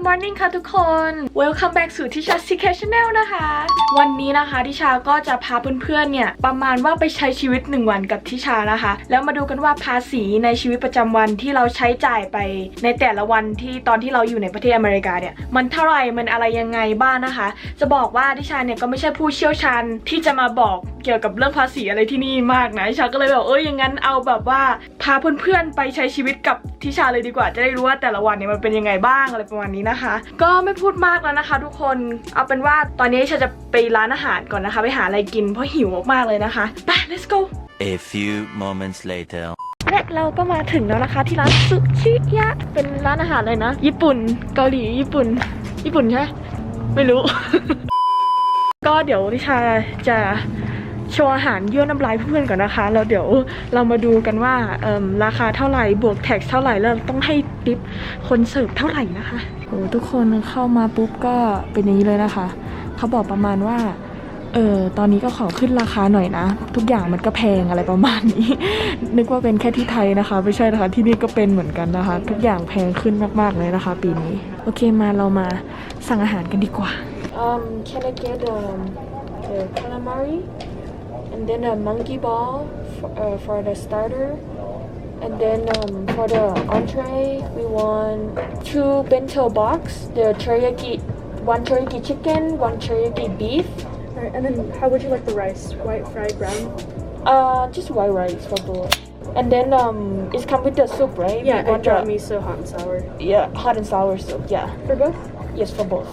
Good morning ค่ะทุกคน Welcome back สู่ทิชา Secret Channel นะคะ วันนี้นะคะทิชาก็จะพาเพื่อนๆเนี่ยประมาณว่าไปใช้ชีวิต 1 วันกับทิชานะคะ แล้วมาดูกันว่าภาษีในชีวิตประจำวันที่เราใช้จ่ายไปในแต่ละวันที่ตอนที่เราอยู่ในประเทศอเมริกาเนี่ยมันเท่าไหร่มันอะไรยังไงบ้างนะคะ จะบอกว่าทิชาเนี่ยก็ไม่ใช่ผู้เชี่ยวชาญที่จะมาบอกเกี่ยวกับเรื่องภาษีอะไรที่นี่มากนะทิชาก็เลยแบบเอ้ยอย่างนั้นเอาแบบว่าพาเพื่อนๆไปใช้ชีวิตกับ ทิชาเลยดีกว่าจะได้รู้ว่าแต่ละวันเนี่ยมันเป็นยังไงบ้างอะไรประมาณนี้นะคะ ก็ไม่พูดมากแล้วนะคะ ทุกคนเอาเป็นว่าตอนนี้ทิชาจะไปร้านอาหารก่อนนะคะ ไปหาอะไรกินเพราะหิวมากๆเลยนะคะไป let's go A few moments later. และเราก็มาถึงแล้วนะคะ ที่ร้านซุชิยะ เป็นร้านอาหารเลยนะ ญี่ปุ่น เกาหลีญี่ปุ่น ญี่ปุ่นใช่ไหมไม่รู้ ก็เดี๋ยวทิชาจะ โชว์อาหารยั่วน้ำลายเพื่อนก่อนนะคะแล้วเดี๋ยวเรามาดูกันว่าราคาเท่าไหร่บวกแท็กเท่าไหร่แล้วต้องให้ติปคนเสิร์ฟเท่าไหร่นะคะโอ้ทุกคนเข้ามาปุ๊บก็เป็นอย่างนี้เลยนะคะ เขาบอกประมาณว่าเออตอนนี้ก็ขอขึ้นราคาหน่อยนะ ทุกอย่างมันก็แพงอะไรประมาณนี้ นึกว่าเป็นแค่ที่ไทยนะคะ ไม่ใช่นะคะ ที่นี่ก็เป็นเหมือนกันนะคะ ทุกอย่างแพงขึ้นมากๆเลยนะคะ ปีนี้ โอเคมาเรามาสั่งอาหารกันดีกว่า um can I get um the calamari and then a monkey ball for, uh, for the starter and then um for the entree we want two bento box the teriyaki one teriyaki chicken one teriyaki beef Alright, and then how would you like the rice? White, fried, brown? Uh, just white rice for both. And then um, it's come with the soup, right? Yeah, and drop miso, hot and sour. Yeah, hot and sour soup. Yeah, For both? yes for both.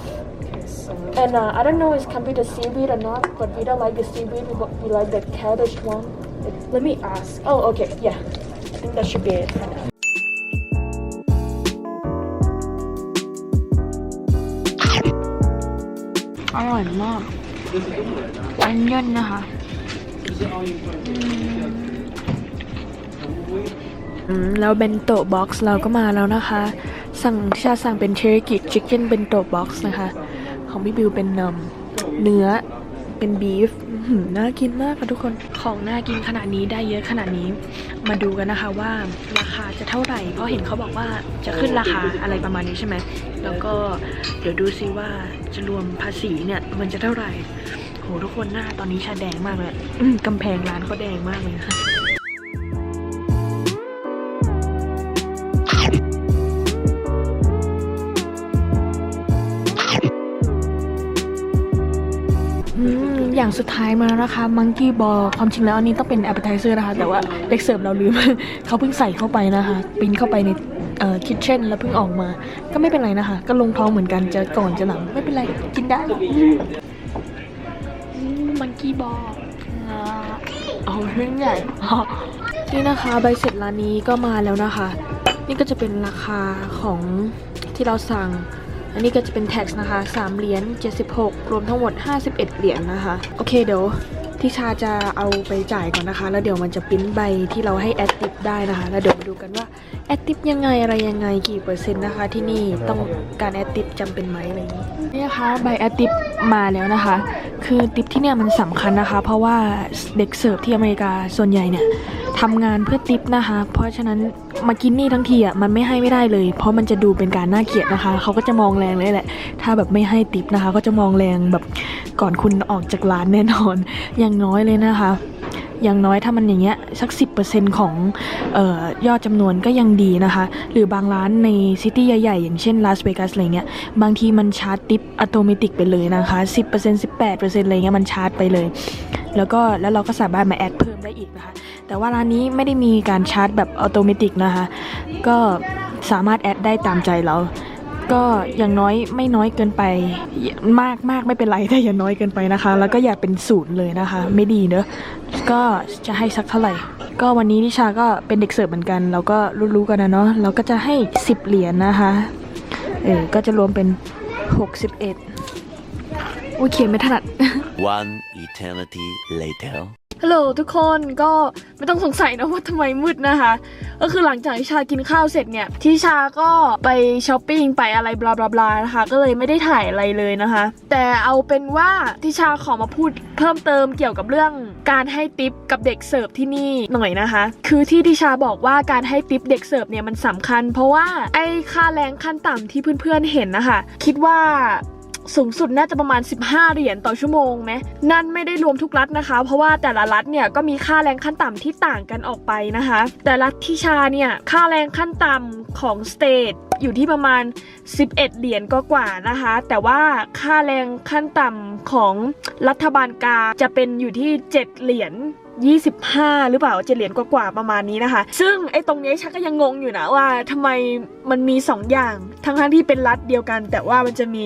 Okay, so And uh, I don't know if it's come with the seaweed or not, but we don't like the seaweed. We, wa- we like the cabbage one. let me ask. Oh, okay, yeah. I think that should be it for now. อร่อยมากอันยนนะคะอืมแล้วเบนโตะบ็อกซ์เราก็มาแล้วนะคะ สั่งที่ชาสั่งเป็นเทริกิชิคเก้นเบนโตะบ็อกซ์นะคะ ของพี่บิวเป็นเนมเนื้อเป็นบีฟน่ากินมากค่ะทุกคนของน่ากินขนาดนี้ได้เยอะขนาดนี้ มาดูกันนะคะว่าราคาจะเท่าไหร่ เพราะเห็นเขาบอกว่าจะขึ้นราคาอะไรประมาณนี้ใช่ไหมแล้วก็เดี๋ยวดูซิว่าจะรวมภาษีเนี่ยมันจะเท่าไหร่โหทุกคนหน้าตอนนี้ชาแดงมากเลยกำแพงร้านเขาแดงมากเลยค่ะ อย่างสุดท้ายมาแล้วนะคะมังกี้บอลความจริงแล้วอันนี้ต้องเป็น appetizer นะคะ แต่ว่าเด็กเสิร์ฟเราลืม เขาเพิ่งใส่เข้าไปนะคะ ปิ้นเข้าไปในเอ่อคิทเช่นแล้วเพิ่งออกมา ก็ไม่เป็นไรนะคะ ก็ลงท้องเหมือนกันจะก่อนจะหลังไม่เป็นไรกินได้มังกี้บอลเอาเรื่องใหญ่นี่นะคะใบเสร็จร้านนี้ก็มาแล้วนะคะ นี่ก็จะเป็นราคาของที่เราสั่ง อันนี้ก็จะเป็น tax นะคะ3เหรียญ76 รวมทั้งหมด 51 เหรียญนะคะ โอเคเดี๋ยวที่ชาจะเอาไปจ่ายก่อนนะคะ แล้วเดี๋ยวมันจะปิ้นใบที่เราให้แอดติปได้นะคะ แล้วเดี๋ยวมาดูกันว่าแอดติปยังไงอะไรยังไงกี่เปอร์เซ็นต์นะคะ ที่นี่ต้องการแอดติปจำเป็นไหมอะไรอย่างนี้นี่นะคะใบแอดติปมาแล้วนะคะ คือติปที่เนี่ยมันสำคัญนะคะ เพราะว่าเด็กเสิร์ฟที่อเมริกาส่วนใหญ่เนี่ย ทำงานเพื่อติปนะคะ เพราะฉะนั้นมากินนี่ทั้งทีอะมันไม่ให้ไม่ได้เลย เพราะมันจะดูเป็นการน่าเกลียดนะคะ เขาก็จะมองแรงเลยแหละ ถ้าแบบไม่ให้ติปนะคะ ก็จะมองแรงแบบก่อนคุณออกจากร้านแน่นอน อย่างน้อยเลยนะคะ อย่างน้อยถ้ามันอย่างเงี้ยสัก 10%ของเออยอดจำนวนก็ยังดีนะคะ หรือบางร้านในซิตี้ใหญ่ๆ อย่างเช่นลาสเวกัสอะไรเงี้ย บางทีมันชาร์จติปอัตโนมัติไปเลยนะคะ 10% 18%อะไรเงี้ยมันชาร์จไปเลย แล้วก็แล้วเราก็สามารถมาแอดเพิ่มได้อีกนะคะ แต่ว่าร้านนี้ไม่ได้มีการชาร์จแบบอัตโนมัตินะคะ ก็สามารถแอดได้ตามใจเรา ก็อย่างน้อยไม่น้อยเกินไป มากมากไม่เป็นไรแต่อย่าน้อยเกินไปนะคะ แล้วก็อย่าเป็นศูนย์เลยนะคะ ไม่ดีเนอะก็จะให้สักเท่าไหร่ ก็วันนี้นิชาก็เป็นเด็กเสิร์ฟเหมือนกัน เราก็รู้ๆกันนะเนาะเราก็จะให้ 10 เหรียญนะคะเออก็จะรวมเป็น 61อุ้ยเขียนไม่ถนัด One eternity later. ฮัลโหลทุกคนก็ไม่ต้องสงสัยนะว่าทำไมมืดนะคะ ก็คือหลังจากที่ชากินข้าวเสร็จเนี่ยที่ชาก็ไปช้อปปิ้งไปอะไรบลาบลาบลานะคะก็เลยไม่ได้ถ่ายอะไรเลยนะคะ แต่เอาเป็นว่าที่ชาขอมาพูดเพิ่มเติมเกี่ยวกับเรื่องการให้ติปกับเด็กเสิร์ฟที่นี่หน่อยนะคะ คือที่ดิชาบอกว่าการให้ติปเด็กเสิร์ฟเนี่ยมันสำคัญ เพราะว่าไอ้ค่าแรงขั้นต่ำที่เพื่อนๆเห็นนะคะคิดว่า สูงสุดน่าจะประมาณ 15 เหรียญต่อชั่วโมงไหมนั่นไม่ได้รวมทุกรัฐนะคะ เพราะว่าแต่ละรัฐเนี่ยก็มีค่าแรงขั้นต่ำที่ต่างกันออกไปนะคะ แต่รัฐที่ชาเนี่ยค่าแรงขั้นต่ำของสเตทอยู่ที่ประมาณ 11 เหรียญก็กว่านะคะ แต่ว่าค่าแรงขั้นต่ำของรัฐบาลกลางจะเป็นอยู่ที่ 7 เหรียญ 25 หรือเปล่าเจดเหรียญกว่าๆประมาณนี้นะคะ ซึ่งไอ้ตรงนี้ชักก็ยังงงอยู่นะว่าทำไมมันมี 2 อย่าง ทั้งทั้งที่เป็นรัฐเดียวกัน แต่ว่ามันจะมี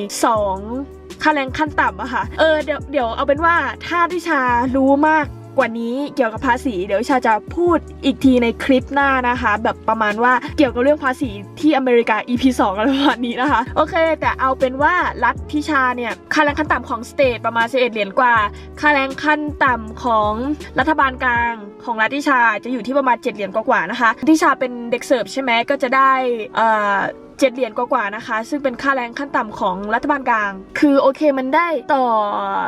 2 ค่าแรงขั้นต่ำอะค่ะ เออเดี๋ยวเดี๋ยวเอาเป็นว่าถ้าทิชารู้มาก กว่านี้เกี่ยวกับภาษี เดี๋ยวชาจะพูดอีกทีในคลิปหน้านะคะ แบบประมาณว่าเกี่ยวกับเรื่องภาษีที่อเมริกา EP 2อะไรประมาณนี้นะคะ โอเค แต่เอาเป็นว่ารัฐทิชาเนี่ยค่าแรงขั้นต่ำของสเตทประมาณ11เหรียญกว่า ค่าแรงขั้นต่ำของรัฐบาลกลางของรัฐทิชาจะอยู่ที่ประมาณ 7 เหรียญกว่าๆนะคะทิชาเป็นเด็กเสิร์ฟใช่ไหมก็จะได้เอ่อ เจ็ดเหรียญกว่าๆนะคะ ซึ่งเป็นค่าแรงขั้นต่ำของรัฐบาลกลาง คือโอเคมันได้ต่อ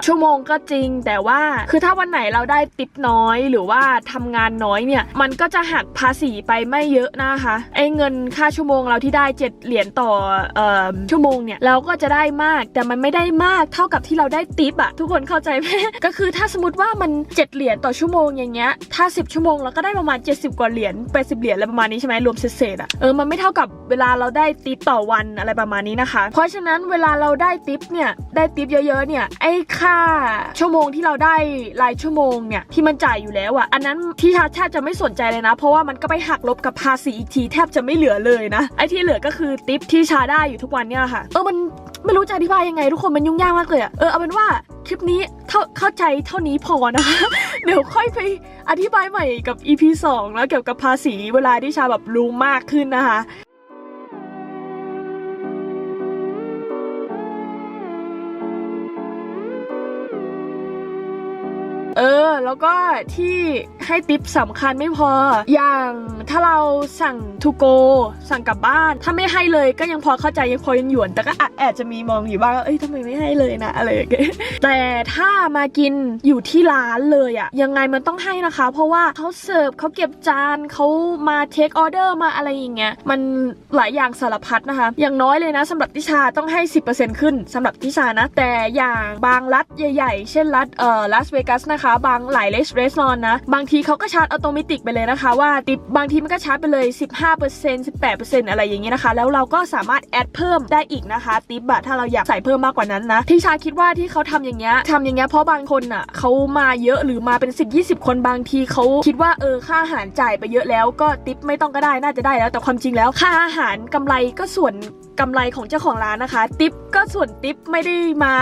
ชั่วโมงก็จริง แต่ว่าคือถ้าวันไหนเราได้ติปน้อย หรือว่าทำงานน้อยเนี่ย มันก็จะหักภาษีไปไม่เยอะนะคะไอ้เงินค่าชั่วโมงเราที่ได้ 7 เหรียญต่อเอ่อชั่วโมงเนี่ยเราก็จะได้มากแต่มันไม่ได้มากเท่ากับที่เราได้ติปอะทุกคนเข้าใจไหมก็คือถ้าสมมติว่ามัน 7 เหรียญต่อชั่วโมงอย่างเงี้ยถ้า 10 ชั่วโมงเราก็ได้ประมาณ 70 กว่าเหรียญ80 เหรียญอะไรประมาณนี้ใช่ไหมรวมเศษๆอะเออมันไม่เท่ากับเวลาเราได้ติปต่อวันอะไรประมาณนี้นะคะ เพราะฉะนั้นเวลาเราได้ติปเนี่ยได้ติปเยอะๆเนี่ยไอ้ค่าชั่วโมงที่เราได้รายชั่วโมงเนี่ยที่มันจ่ายอยู่แล้วอะอันนั้นที่ชาแทบจะไม่สนใจเลยนะ เพราะว่ามันก็ไปหักลบกับภาษีอีกทีแทบจะไม่เหลือเลยนะไอ้ที่เหลือก็คือติปที่ชาได้อยู่ทุกวันเนี่ยแหละค่ะเออมันไม่รู้จะอธิบายยังไงทุกคนมันยุ่งยากมากเลยอะเออเอาเป็นว่าคลิปนี้เท่าเข้าใจเท่านี้พอนะคะ เดี๋ยวค่อยไปอธิบายใหม่กับ EP 2 แล้วเกี่ยวกับภาษีเวลาที่ชาแบบรู้มากขึ้นนะคะ เออ แล้วก็ที่ให้ติปสำคัญไม่พอ อย่างถ้าเราสั่งทูโกสั่งกลับบ้าน ถ้าไม่ให้เลยก็ยังพอเข้าใจยังพอยังหยวน แต่ก็อาแอบจะมีมองอยู่บ้างว่าเอ้ยทำไมไม่ให้เลยนะอะไรอย่างเงี้ยแต่ถ้ามากินอยู่ที่ร้านเลยอะยังไงมันต้องให้นะคะ เพราะว่าเขาเสิร์ฟเขาเก็บจานเขามาเทคออเดอร์มาอะไรอย่างเงี้ยมันหลายอย่างสารพัดนะคะ อย่างน้อยเลยนะสำหรับทิชาต้องให้ 10%ขึ้นสำหรับทิชานะ แต่อย่างบางรัฐใหญ่ ๆ เช่นรัฐเอ่อลาสเวกัสนะคะบางหลายเลสเรสนอนนะ บางทีเขาก็ชาร์จอัตโนมัติไปเลยนะคะ ว่าติปบางทีมันก็ชาร์จไปเลย 15% 18%อะไรอย่างเงี้ยนะคะ แล้วเราก็สามารถแอดเพิ่มได้อีกนะคะติปอะถ้าเราอยากใส่เพิ่มมากกว่านั้นนะที่ชาคิดว่าที่เขาทำอย่างเงี้ยทำอย่างเงี้ยเพราะบางคนอะเขามาเยอะหรือมาเป็น 10 20 คนบางทีเขาคิดว่าเออค่าอาหารจ่ายไปเยอะแล้วก็ติปไม่ต้องก็ได้น่าจะได้แล้ว แต่ความจริงแล้วค่าอาหารกำไรก็ส่วนกำไรของเจ้าของร้านนะคะ ติปก็ส่วนติปไม่ได้มา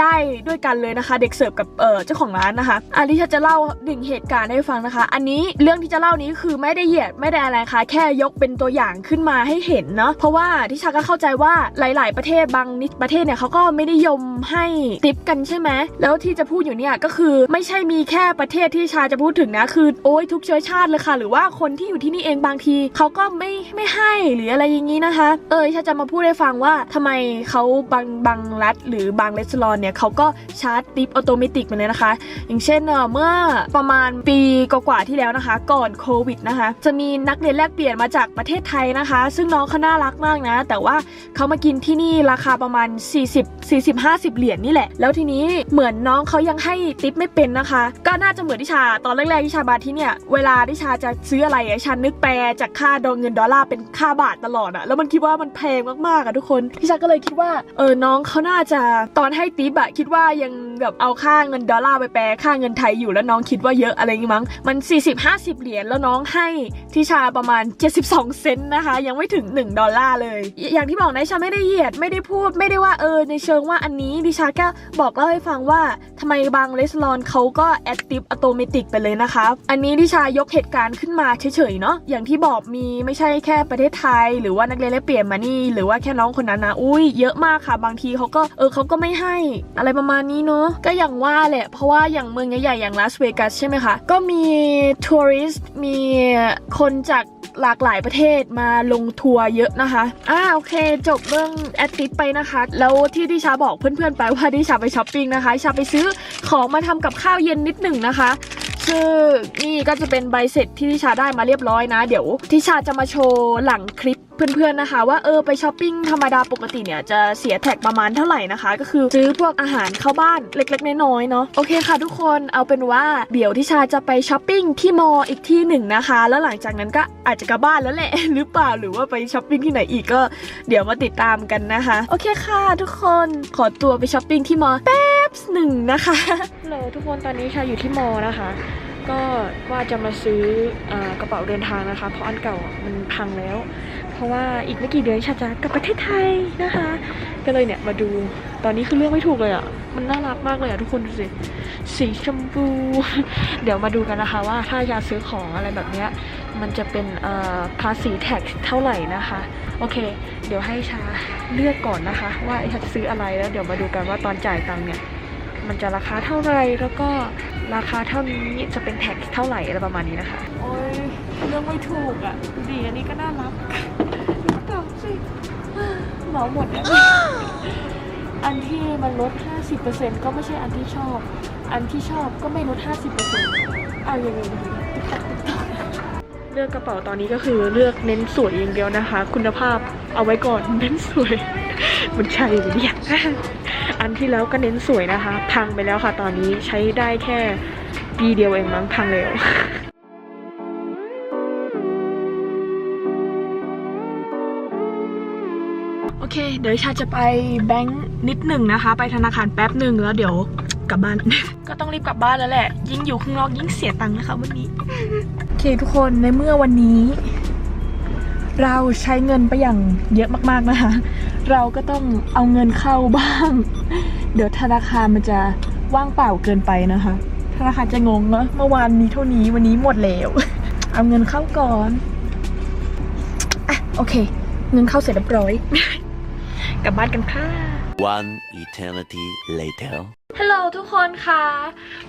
ได้ด้วยกันเลยนะคะ เด็กเสิร์ฟกับเออเจ้าของร้านนะคะอันนี้ฉันจะเล่าหนึ่งเหตุการณ์ให้ฟังนะคะ อันนี้เรื่องที่จะเล่านี้คือไม่ได้เหยียดไม่ได้อะไรคะ่ะ แค่ยกเป็นตัวอย่างขึ้นมาให้เห็นเนาะเพราะว่าทิชาก็เข้าใจว่าหลาย ๆ ประเทศบางนิดประเทศเนี่ยเขาก็ไม่ได้ยมให้ติปกันใช่ไหมแล้วที่จะพูดอยู่เนี่ยก็คือไม่ใช่มีแค่ประเทศที่ชาจะพูดถึงนะคือโอ้ยทุกเชื้อชาติเลยค่ะ หรือว่าคนที่อยู่ที่นี่เองบางทีเขาก็ไม่ไม่ให้หรืออะไรอย่างนี้นะคะ เออชาจะมาพูดให้ฟังว่าทำไมเขาบางบางรัฐหรือบางเลสลอนเนี่ยเขาก็ชาร์จติปอัตโนมัติมาเลยนะคะ อย่างเช่นเอ่อเมื่อประมาณปีกว่าที่แล้วนะคะ ก่อนโควิดนะคะ จะมีนักเรียนแลกเปลี่ยนมาจากประเทศไทยนะคะ ซึ่งน้องเขาน่ารักมากนะ แต่ว่าเขามากินที่นี่ราคาประมาณ 40 40 50 เหรียญนี่แหละ แล้วทีนี้เหมือนน้องเขายังให้ติปไม่เป็นนะคะ ก็น่าจะเหมือนที่ชา ตอนแรกๆที่ชามาที่เนี่ย เวลาที่ชาจะซื้ออะไรอะชานึกแปลจากค่าดอลเงินดอลลาร์เป็นค่าบาทตลอดอะแล้วมันคิดว่ามันแพงมากๆอะทุกคนที่ชาก็เลยคิดว่าเออน้องเขาน่าจะตอนให้ติปอะคิดว่ายังแบบเอาค่าเงินดอลลาร์ไปแปลค่าเงินนไทยอยู่แล้วน้องคิดว่าเยอะอะไรงี้มั้ง มัน 40-50 เหรียญแล้วน้องให้ทิชาประมาณ 72 เซนนะคะ ยังไม่ถึง 1 ดอลลาร์เลย อย่างที่บอกนะชาไม่ได้เหยียด ไม่ได้พูดไม่ได้ว่าเออในเชิงว่าอันนี้ดิชาก็บอกเล่าให้ฟังว่าทำไมบางรีสอร์ทเขาก็แอดติฟอัตโนมัติไปเลยนะคะ อันนี้ดิชายกเหตุการณ์ขึ้นมาเฉยๆเนาะอย่างที่บอกมีไม่ใช่แค่ประเทศไทย หรือว่านักเรียนแลกเปลี่ยนมานี่ หรือว่าแค่น้องคนนั้นนะอุ้ยเยอะมากค่ะ บางทีเขาก็เออเขาก็ไม่ให้ อะไรประมาณนี้เนาะก็อย่างว่าแหละเพราะว่าอย่างเมืองใหญ่ๆอย่างลาสเวกัสใช่ไหมคะ ก็มีทัวริสต์มีคนจากหลากหลายประเทศมาลงทัวร์เยอะนะคะอ่าโอเค จบเรื่องแอดติสไปนะคะ แล้วที่ดิชาบอกเพื่อนๆไปว่าดิชาไปช้อปปิ้งนะคะดิชาไปซื้อของมาทำกับข้าวเย็นนิดหนึ่งนะคะซึ่งนี่ก็จะเป็นใบเสร็จที่ทิชาได้มาเรียบร้อยนะ เดี๋ยวทิชาจะมาโชว์หลังคลิป เพื่อนๆนะคะ ว่าเออไปช้อปปิ้งธรรมดาปกติเนี่ยจะเสียแท็กประมาณเท่าไหร่นะคะ ก็คือซื้อพวกอาหารเข้าบ้านเล็กๆน้อยๆเนาะโอเคค่ะทุกคนเอาเป็นว่าเดี๋ยวทิชาจะไปช้อปปิ้งที่มออีกที่หนึ่งนะคะ แล้วหลังจากนั้นก็อาจจะกลับบ้านแล้วแหละหรือเปล่าหรือว่าไปช้อปปิ้งที่ไหนอีกก็เดี๋ยวมาติดตามกันนะคะ โอเคค่ะทุกคนขอตัวไปช้อปปิ้งที่มอแป๊บหนึ่งนะคะฮัลโหลทุกคนตอนนี้ชาอยู่ที่มอนะคะ ก็ว่าจะมาซื้ออกระเป๋าเดินทางนะคะ เพราะอันเก่ามันพังแล้ว ราะว่าอีกไม่กี่เดือนชาจะกลับประเทศไทยนะคะ ก็เลยเนี่ยมาดูตอนนี้คือเลือกไม่ถูกเลยอะ มันน่ารักมากเลยอะทุกคนดูสิสีชมพู เดี๋ยวมาดูกันนะคะว่าถ้าอยากซื้อของอะไรแบบเนี้ยมันจะเป็นภาษีแท็กเท่าไหร่นะคะ โอเค เดี๋ยวให้ชาเลือกก่อนนะคะ ว่าชาจะซื้ออะไรแล้วเดี๋ยวมาดูกันว่าตอนจ่ายตังค์เนี่ยมันจะราคาเท่าไหรแล้วก็ราคาเท่านี้จะเป็นแท็กเท่าไหร่อะไรประมาณนี้นะคะ โอ้ยเรื่องไม่ถูกอะดีอันนี้ก็น่ารัก เหมาหมดแล้วอันที่มันลด 50%ก็ไม่ใช่อันที่ชอบ อันที่ชอบก็ไม่ลด 50%เอายังไงดีเลือกกระเป๋าตอนนี้ก็คือเลือกเน้นสวยอย่างเดียวนะคะ คุณภาพเอาไว้ก่อนเน้นสวย มันใช่ไหมเนี่ยอันที่แล้วก็เน้นสวยนะคะ พังไปแล้วค่ะ ตอนนี้ใช้ได้แค่ปีเดียวเองมั้งพังแล้ว เดี๋ยวชาจะไปแบงค์นิดหนึ่งนะคะ ไปธนาคารแป๊บหนึ่งแล้วเดี๋ยวกลับบ้าน ก็ต้องรีบกลับบ้านแล้วแหละ ยิ่งอยู่ข้างนอกยิ่งเสียตังค์นะคะวันนี้ โอเคทุกคนในเมื่อวันนี้ เราใช้เงินไปอย่างเยอะมากๆนะคะ เราก็ต้องเอาเงินเข้าบ้าง เดี๋ยวธนาคารมันจะว่างเปล่าเกินไปนะคะ ธนาคารจะงงเนอะเมื่อวานมีเท่านี้วันนี้หมดแล้วเอาเงินเข้าก่อนอะโอเค เงินเข้าเสร็จเรียบร้อย กลับบ้านกันค่ะ One eternity later. ทุกคนคะ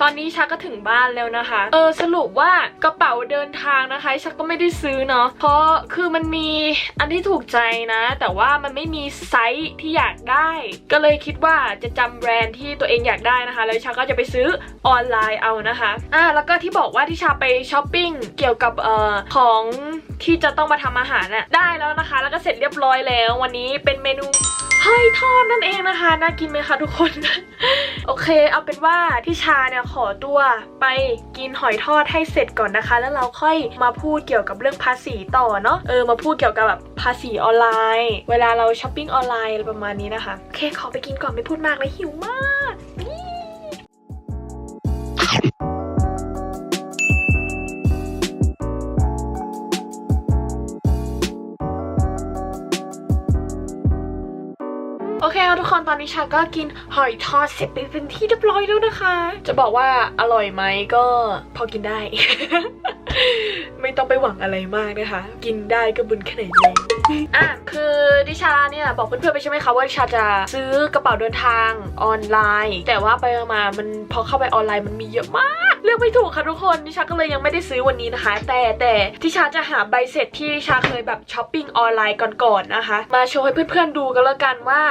ตอนนี้ชักก็ถึงบ้านแล้วนะคะ เออสรุปว่ากระเป๋าเดินทางนะคะ ชักก็ไม่ได้ซื้อเนาะ เพราะคือมันมีอันที่ถูกใจนะ แต่ว่ามันไม่มีไซส์ที่อยากได้ ก็เลยคิดว่าจะจำแบรนด์ที่ตัวเองอยากได้นะคะ แล้วชักก็จะไปซื้อออนไลน์เอานะคะ อ่าแล้วก็ที่บอกว่าที่ชาไปช้อปปิ้งเกี่ยวกับเอ่อของที่จะต้องมาทำอาหารน่ะได้แล้วนะคะ แล้วก็เสร็จเรียบร้อยแล้ว วันนี้เป็นเมนู หอยทอดนั่นเองนะคะ น่ากินไหมคะทุกคน โอเค เอาเป็นว่าพี่ชาเนี่ยขอตัวไปกินหอยทอดให้เสร็จก่อนนะคะ แล้วเราค่อยมาพูดเกี่ยวกับเรื่องภาษีต่อเนาะ เออ มาพูดเกี่ยวกับแบบภาษีออนไลน์ เวลาเราช้อปปิ้งออนไลน์อะไรประมาณนี้นะคะ โอเค ขอไปกินก่อนไม่พูดมากเลยหิวมาก โอเคค่ะทุกคนตอนนี้ชาก็กินหอยทอดเสร็จไปเป็นที่เรียบร้อยแล้วนะคะ จะบอกว่าอร่อยไหมก็พอกินได้ ไม่ต้องไปหวังอะไรมากนะคะ กินได้ก็บุญแค่ไหนเลยอะคือดิชาเนี่ยบอกเพื่อนๆไปใช่ไหมคะว่าดิชาจะซื้อกระเป๋าเดินทางออนไลน์ แต่ว่าไปมามันพอเข้าไปออนไลน์มันมีเยอะมาก เลือกไม่ถูกค่ะทุกคนดิชาก็เลยยังไม่ได้ซื้อวันนี้นะคะ แต่แต่ดิชาจะหาใบเสร็จที่ชาเคยแบบช้อปปิ้งออนไลน์ก่อนๆนะคะ มาโชว์ให้เพื่อนๆดูกันแล้วกันว่า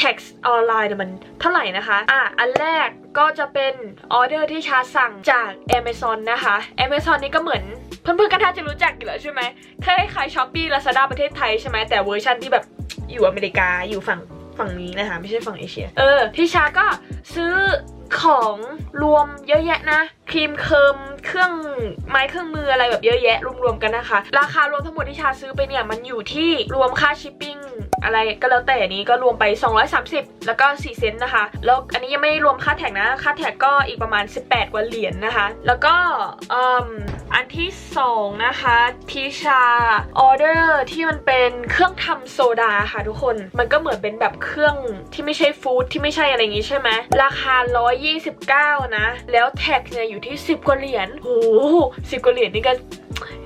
tax ออนไลน์เนี่ยมันเท่าไหร่นะคะ อะ อันแรกก็จะเป็นออเดอร์ที่ชาสั่งจาก Amazon นะคะ Amazon นี่ก็เหมือนเพื่อนๆก็น่าจะรู้จักอยู่แล้วใช่ไหมคล้ายๆช้อปปี้ลาซาด้าประเทศไทยใช่ไหมแต่เวอร์ชันที่แบบอยู่อเมริกาอยู่ฝั่งฝั่งนี้นะคะ ไม่ใช่ฝั่งเอเชีย เออที่ชาก็ซื้อ ของรวมเยอะแยะนะ ครีมเคิมเครื่องไม้เครื่องมืออะไรแบบเยอะแยะรวมๆกันนะคะ ราคารวมทั้งหมดที่ชาซื้อไปเนี่ยมันอยู่ที่รวมค่าชิปปิ้ง อะไรก็แล้วแต่นี้ก็รวมไป 230 แล้วก็ 4 เซนต์นะคะ แล้วอันนี้ยังไม่รวมค่าแท็กนะ ค่าแท็กก็อีกประมาณ 18 กว่าเหรียญนะคะ แล้วก็อ,อันที่ 2 นะคะที่ชาออเดอร์ที่มันเป็นเครื่องทำโซดาค่ะทุกคน มันก็เหมือนเป็นแบบเครื่องที่ไม่ใช่ฟู้ดที่ไม่ใช่อะไรอย่างงี้ใช่ไหมราคา 129 นะ แล้วแท็กเนี่ยอยู่ที่ 10 กว่าเหรียญโห10กว่าเหรียญนี่ก็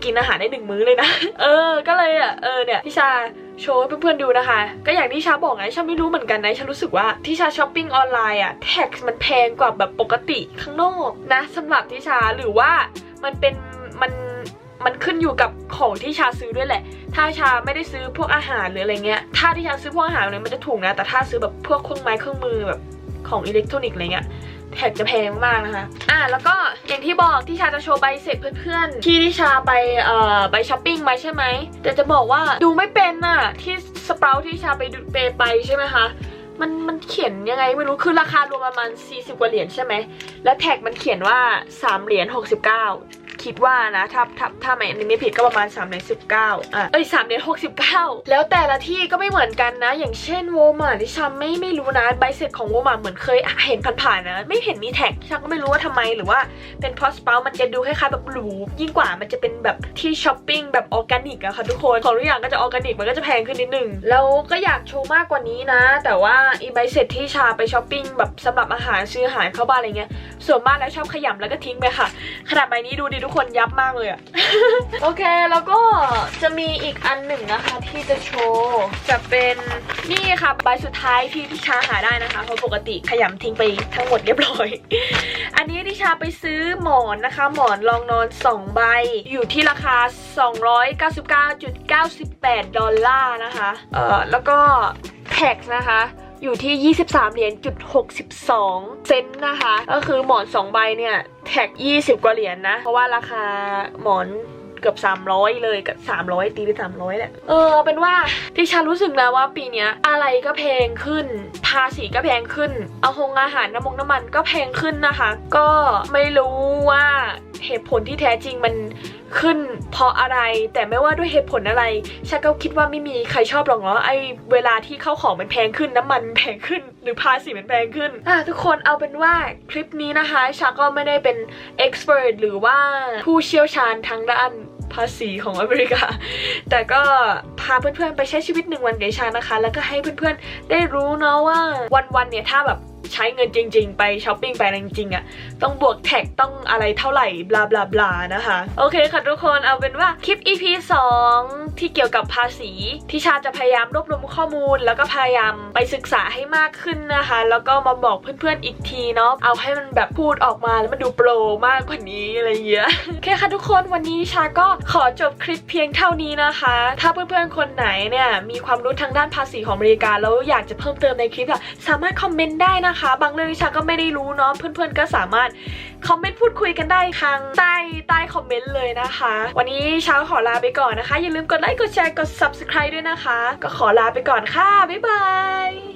กินอาหารได้หนึ่งมื้อเลยนะ เออ ก็เลยอะ เออเนี่ยพี่ชา โชว์เพื่อนๆดูนะคะ ก็อย่างที่ชาบอกไงชาไม่รู้เหมือนกันนะชารู้สึกว่าที่ชาช้อปปิ้งออนไลน์อะแท็กมันแพงกว่าแบบปกติข้างนอกนะสำหรับที่ชาหรือว่ามันเป็นมันมันขึ้นอยู่กับของที่ชาซื้อด้วยแหละ ถ้าชาไม่ได้ซื้อพวกอาหารหรืออะไรเงี้ย ถ้าที่ชาซื้อพวกอาหารเนี่ยมันจะถูกนะ แต่ถ้าซื้อแบบพวกเครื่องไม้เครื่องมือแบบของอิเล็กทรอนิกส์อะไรเงี้ย แท็กจะแพงมากนะคะ อะแล้วก็อย่างที่บอกที่ชาจะโชว์ใบเสร็จเพื่อนๆ ที่ที่ชาไปเอ่อไปช้อปปิ้งมาใช่ไหม แต่จะบอกว่าดูไม่เป็นน่ะที่สเปราที่ชาไปดูเปไปใช่ไหมคะมันมันเขียนยังไงไม่รู้คือราคารวมประมาณ40กว่าเหรียญใช่ไหม แล้วแท็กมันเขียนว่า3เหรียญ69 คิดว่านะ ถ้าถ้าถ้าไม่อันนี้ไม่ผิดก็ประมาณ3เหรียญ19อะเอ้ย3เหรียญ69แล้วแต่ละที่ก็ไม่เหมือนกันนะ อย่างเช่นโวมาที่ชาไม่ไม่รู้นะใบเสร็จของโวมาเหมือนเคยเห็นผ่านๆนะ ไม่เห็นมีแท็กชาก็ไม่รู้ว่าทำไมหรือว่าเป็นเพราะสเปามันจะดูคล้ายๆแบบหรูยิ่งกว่ามันจะเป็นแบบที่ช้อปปิ้งแบบออร์แกนิกอะค่ะทุกคนของทุกอย่างก็จะออร์แกนิกมันก็จะแพงขึ้นนิดนึงแล้วก็อยากโชว์มากกว่านี้นะ แต่ว่าอีใบเสร็จที่ชาไปช้อปปิ้งแบบสำหรับอาหารซื้ออาหารเข้าบ้านอะไรเงี้ยส่วนมากแล้วชอบขยำแล้วก็ทิ้งไปค่ะ ขนาดใบนี้ดูดิทุกคนยับมากเลยอะ โอเค แล้วก็จะมีอีกอันหนึ่งนะคะที่จะโชว์ จะเป็นนี่ค่ะใบสุดท้ายที่ที่ชาหาได้นะคะ เพราะปกติขยำทิ้งไปทั้งหมดเรียบร้อย อันนี้ที่ชาไปซื้อหมอนนะคะ หมอนรองนอน 2 ใบ อยู่ที่ราคา 299.98 ดอลลาร์นะคะ เออแล้วก็แท็กนะคะ อยู่ที่ 23 เหรียญจุด62 เซนต์นะคะ ก็คือหมอน 2 ใบเนี่ยแท็ก 20 กว่าเหรียญนะเพราะว่าราคาหมอนเกือบ 300 เลยกับ 300 ตีไป 300แหละ เออเป็นว่าที่ฉันรู้สึกนะว่าปีเนี้ยอะไรก็แพงขึ้น ภาษีก็แพงขึ้น เอาหงอาหารน้ำมงน้ำมันก็แพงขึ้นนะคะ ก็ไม่รู้ว่าเหตุผลที่แท้จริงมัน ขึ้นเพราะอะไร แต่ไม่ว่าด้วยเหตุผลอะไรฉันก็คิดว่าไม่มีใครชอบหรอกเนาะไอเวลาที่เข้าของมันแพงขึ้นน้ำมันแพงขึ้น หรือภาษีมันแพงขึ้นอะทุกคนเอาเป็นว่าคลิปนี้นะคะชาก็ไม่ได้เป็น expert หรือว่าผู้เชี่ยวชาญทางด้านภาษีของอเมริกา แต่ก็พาเพื่อนๆไปใช้ชีวิตหนึ่งวันกับชานะคะ แล้วก็ให้เพื่อนๆได้รู้เนาะว่าวันๆเนี่ยถ้าแบบ ใช้เงินจริง ๆ ไปช้อปปิ้งไปจริงๆอะต้องบวกแท็กต้องอะไรเท่าไหร่บลาบลาบลานะคะ โอเคค่ะทุกคนเอาเป็นว่าคลิป EP 2 ที่เกี่ยวกับภาษีที่ชาจะพยายามรวบรวมข้อมูล แล้วก็พยายามไปศึกษาให้มากขึ้นนะคะ แล้วก็มาบอกเพื่อนๆอีกทีเนาะเอาให้มันแบบพูดออกมาแล้วมันดูโปรมากกว่านี้อะไรเงี้ยโอเคค่ะทุกคนวันนี้ชาก็ขอจบคลิปเพียงเท่านี้นะคะ ถ้าเพื่อนๆคนไหนเนี่ยมีความรู้ทางด้านภาษีของอเมริกาแล้วอยากจะเพิ่มเติมในคลิปอะสามารถคอมเมนต์ได้นะคะบางเรื่องที่ชาก็ไม่ได้รู้เนาะเพื่อนๆก็สามารถคอมเมนต์พูดคุยกันได้ทางใต้ใต้คอมเมนต์เลยนะคะ วันนี้ชาขอลาไปก่อนนะคะ อย่าลืมกดไลค์กดแชร์กด subscribe ด้วยนะคะ ก็ขอลาไปก่อนค่ะ บ๊ายบาย